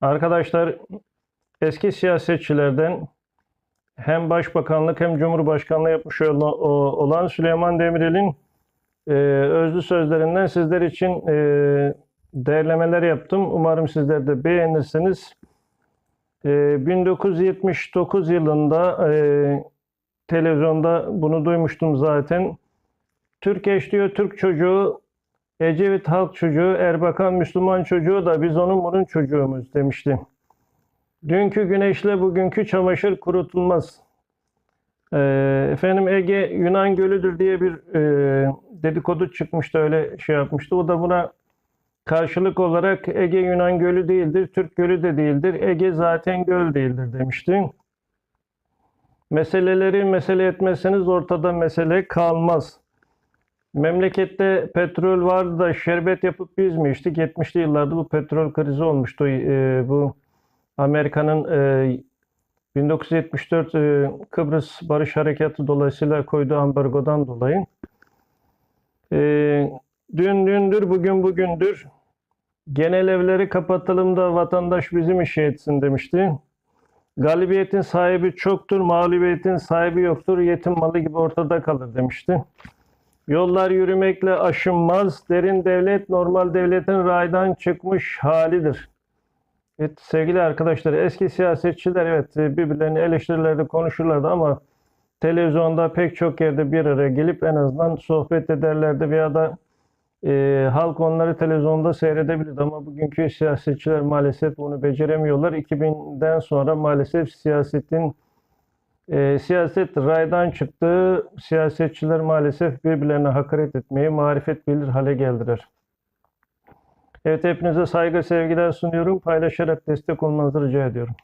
Arkadaşlar eski siyasetçilerden hem başbakanlık hem cumhurbaşkanlığı yapmış olan Süleyman Demirel'in e, özlü sözlerinden sizler için e, değerlemeler yaptım. Umarım sizler de beğenirsiniz. E, 1979 yılında e, televizyonda bunu duymuştum zaten. Türk eş diyor Türk çocuğu, Ecevit halk çocuğu, Erbakan Müslüman çocuğu da biz onun bunun çocuğumuz demişti. Dünkü güneşle bugünkü çamaşır kurutulmaz. Ee, efendim Ege Yunan gölüdür diye bir e, dedikodu çıkmıştı öyle şey yapmıştı. O da buna karşılık olarak Ege Yunan gölü değildir, Türk gölü de değildir, Ege zaten göl değildir demişti. Meseleleri mesele etmezseniz ortada mesele kalmaz. Memlekette petrol vardı da şerbet yapıp biz mi içtik? 70'li yıllarda bu petrol krizi olmuştu. Ee, bu Amerika'nın e, 1974 e, Kıbrıs Barış Harekatı dolayısıyla koyduğu ambargodan dolayı. E, dün dündür, bugün bugündür. Genel evleri kapatalım da vatandaş bizim işi etsin demişti. Galibiyetin sahibi çoktur, mağlubiyetin sahibi yoktur. Yetim malı gibi ortada kalır demişti. Yollar yürümekle aşınmaz. Derin devlet normal devletin raydan çıkmış halidir. Evet sevgili arkadaşlar eski siyasetçiler evet birbirlerini eleştirilerde konuşurlardı ama televizyonda pek çok yerde bir araya gelip en azından sohbet ederlerdi veya da e, halk onları televizyonda seyredebilirdi ama bugünkü siyasetçiler maalesef bunu beceremiyorlar. 2000'den sonra maalesef siyasetin e, siyaset raydan çıktı. Siyasetçiler maalesef birbirlerine hakaret etmeyi marifet bilir hale geldiler. Evet hepinize saygı sevgiler sunuyorum. Paylaşarak destek olmanızı rica ediyorum.